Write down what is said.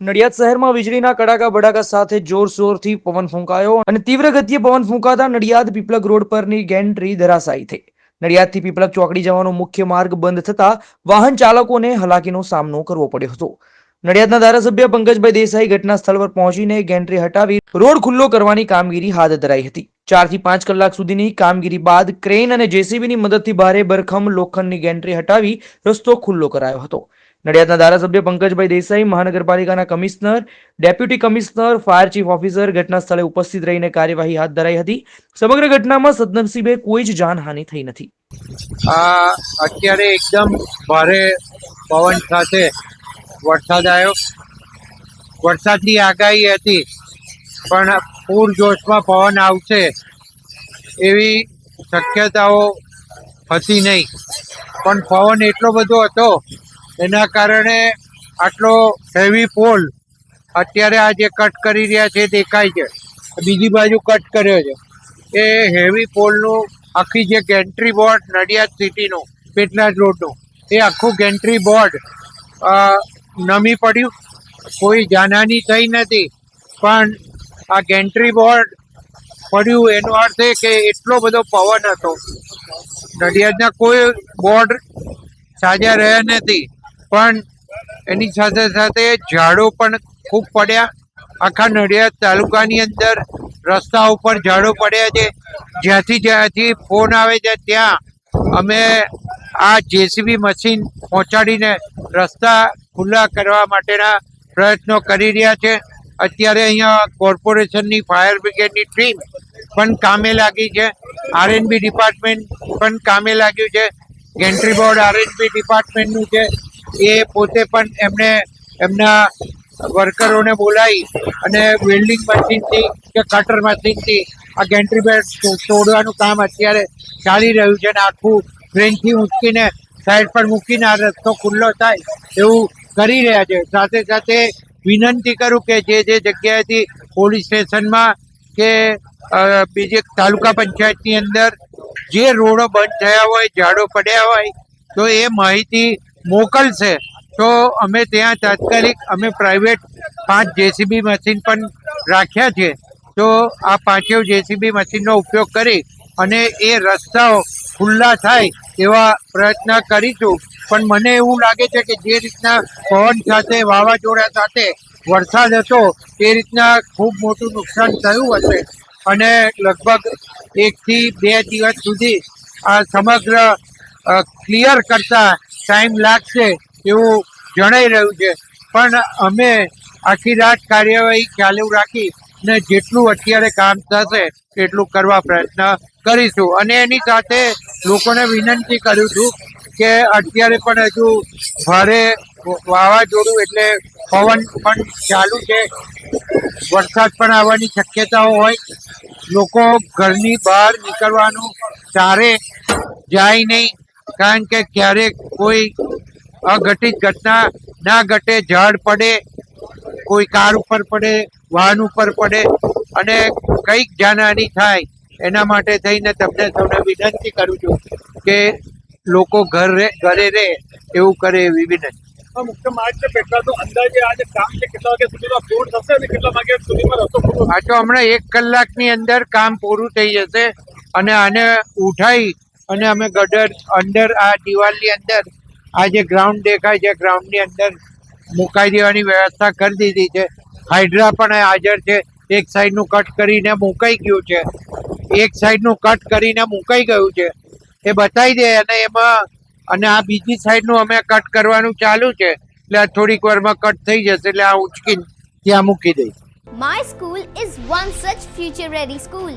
નડિયાદ શહેરમાં વીજળીના કડાકા ભડાકા સાથે જોરશોરથી પવન ફૂંકાયો અને તીવ્ર ગતિએ પવન ફૂંકાતા નડિયાદ પીપલક રોડ પરની ગેન્ટ્રી ધરાશાયી થઈ. નડિયાદથી પીપલક ચોકડી જવાનો મુખ્ય માર્ગ બંધ થતા વાહન ચાલકોને હલાકીનો સામનો કરવો પડ્યો હતો. નડિયાદના ધારાસભ્ય પંકજભાઈ દેસાઈ ઘટના સ્થળ પર પહોંચીને ગેન્ટ્રી હટાવી રોડ ખુલ્લો કરવાની કામગીરી હાથ ધરાઈ હતી. ચારથી પાંચ કલાક સુધીની કામગીરી બાદ ક્રેન અને જેસીબીની મદદથી ભારે ભરખમ લોખંડની ગેન્ટ્રી હટાવી રસ્તો ખુલ્લો કરાયો હતો. નડિયાદના ધારાસભ્ય પંકજભાઈ દેસાઈ, મહાનગરપાલિકાના commissioner, deputy commissioner, fire chief officer ઘટના સ્થળે ઉપસ્થિત રહીને કાર્યવાહી હાથ ધરાઈ હતી. સમગ્ર ઘટનામાં સદનસીબે કોઈ જ જાનહાનિ થઈ નથી. આ અત્યારે એકદમ ભારે પવન સાથે વરસાદ આવ્યો. વરસાદની આગાહી હતી, પણ પૂરજોશમાં પવન આવશે એવી શક્યતાઓ હતી નહીં. પણ પવન એટલો બધો હતો એના કારણે આટલો હેવી પોલ અત્યારે આ જે કટ કરી રહ્યા છે, દેખાય છે. બીજી બાજુ કટ કર્યો છે. એ હેવી પોલનું આખી જે ગેન્ટ્રી બોર્ડ નડિયાદ સિટીનું પેટલાદ રોડનું એ આખું ગેન્ટ્રી બોર્ડ નમી પડ્યું. કોઈ જાનહાની થઈ નથી, પણ આ ગેન્ટ્રી બોર્ડ પડ્યું, એનો અર્થ એ કે એટલો બધો પવન હતો. નડિયાદના કોઈ બોર્ડ સાજા રહ્યા નથી. પણ એની સાથે સાથે ઝાડો પણ ખૂબ પડ્યા. આખા નડિયાદ તાલુકાની અંદર રસ્તા ઉપર ઝાડો પડ્યા છે. જ્યાંથી જ્યાંથી ફોન આવે છે, ત્યાં અમે આ જેસીબી મશીન પહોંચાડીને રસ્તા ખુલ્લા કરવા માટેના પ્રયત્નો કરી રહ્યા છે. અત્યારે અહીંયા કોર્પોરેશનની ફાયર બ્રિગેડની ટીમ પણ કામે લાગી છે. આરએનબી ડિપાર્ટમેન્ટ પણ કામે લાગ્યું છે. ગેન્ટ્રી બોર્ડ આરએનબી ડિપાર્ટમેન્ટનું છે. એ પોતે પણ એમને, એમના વર્કરોને બોલાવી અને વેલ્ડિંગ મશીનથી કે કટર મશીનથી આ ગેન્ટ્રી બેડ તોડવાનું કામ અત્યારે ચાલી રહ્યું છે અને આખું ટ્રેનથી ઊંચકીને સાઈડ પર મૂકીને આ રસ્તો ખુલ્લો થાય એવું કરી રહ્યા છે. સાથે સાથે વિનંતી કરું કે જે જે જગ્યાએથી પોલીસ સ્ટેશનમાં કે બીજે તાલુકા પંચાયતની અંદર જે રોડો બંધ થયા હોય, ઝાડો પડ્યા હોય, તો એ માહિતી મોકલશે તો અમે ત્યાં તાત્કાલિક અમે પ્રાઇવેટ પાંચ જેસીબી મશીન પણ રાખ્યા છે. તો આ પાંચેય જેસીબી મશીનનો ઉપયોગ કરી અને એ રસ્તાઓ ખુલ્લા થાય એવા પ્રયત્ન કરીશું. પણ મને એવું લાગે છે કે જે રીતના પવન સાથે વાવાઝોડા સાથે વરસાદ હતો, એ રીતના ખૂબ મોટું નુકસાન થયું હશે. અને લગભગ એકથી બે દિવસ સુધી આ સમગ્ર ક્લિયર કરતા ટાઈમ લાગશે એવું જણાઈ રહ્યું છે. પણ અમે આખી રાત કાર્યવાહી ચાલુ રાખી ને જેટલું અત્યારે કામ થશે એટલું કરવા પ્રયત્ન કરીશું. અને એની સાથે લોકોને વિનંતી કરું છું કે અત્યારે પણ હજુ ભારે વાવાઝોડું એટલે પવન પણ ચાલુ છે. વરસાદ પણ આવવાની શક્યતાઓ હોય. લોકો ઘરની બહાર નીકળવાનું ચારે જાય નહીં. કારણ કે ક્યારેક કોઈ અઘટિત ઘટના ના ઘટે ઝાડ પડે કોઈ કાર ઉપર પડે વાહન ઉપર પડે અને કંઈક જાનહાની થાય એના માટે થઈને તમને સૌને વિનંતી કરું છું કે લોકો ઘર ઘરે રહે એવું કરે એવી વિનંતી. મુખ્ય માર્ગ છે પેટ્રોલ અંદાજે આજે કામ છે કેટલા વાગ્યા સુધીમાં પૂર્ણ થશે અને કેટલા વાગ્યા સુધીમાં રસ્તો આ તો હમણાં એક કલાકની અંદર કામ પૂરું થઈ જશે અને આને ઉઠાઈ અને અમે ગટર અંદર, આ દિવાલની અંદર, આ જે ગ્રાઉન્ડ દેખાય છે ગ્રાઉન્ડની અંદર મુકાઈ દેવાની વ્યવસ્થા કરી દીધી છે. હાઇડ્રા પણ હાજર છે. એક સાઈડનું કટ કરીને મુકાઈ ગયું છે. એક સાઈડનું કટ કરીને મુકાઈ ગયું છે. એ બતાવી દે અને એમાં, અને આ બીજી સાઈડનું અમે કટ કરવાનું ચાલુ છે. એટલે આ થોડીક વારમાં કટ થઈ જશે. એટલે આ ઉચકીને ત્યાં મૂકી દઈશ. My school is one such future ready school.